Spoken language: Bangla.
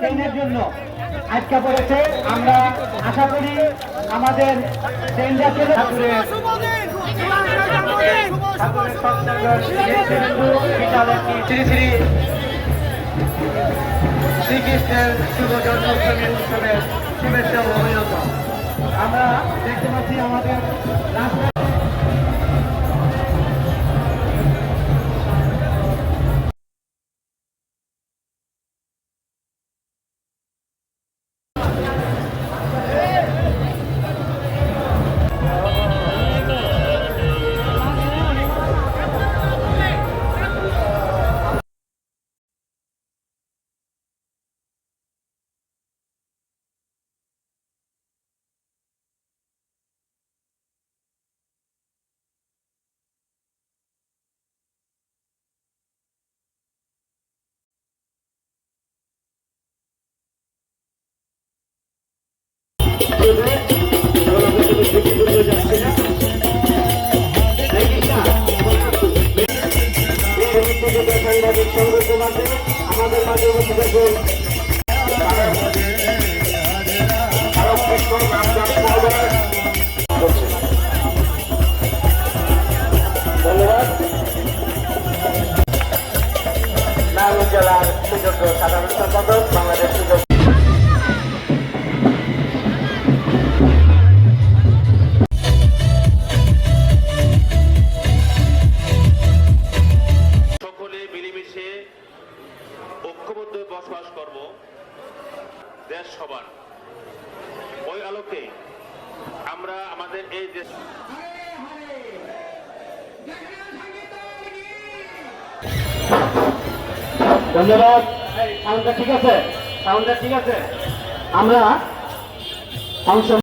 ট্রেনের জন্য আটকা পড়েছে। আমরা আশা করি আমাদের ট্রেন যাচ্ছে ঠাকুরের ঠাকুরের সৎসঙ্গের নেতৃবৃন্দ বিদ্যালয়টি শ্রী শ্রী শ্রীকৃষ্ণের শুভ জন্মাষ্টমী উৎসবের শুভেচ্ছা অভিনন্দন। আমরা দেখতে পাচ্ছি আমাদের রাস্তা সাংবাদিক সংগঠন মাঝে আমাদের মাঝে সাধারণ সম্পাদক বাংলাদেশ বসবাস করব। দেশ সবার। ওই আলোকে আমরা আমাদের এই দেশ ধন্যবাদ। সাউন্ডটা ঠিক আছে? সাউন্ডটা ঠিক আছে? আমরা অংশ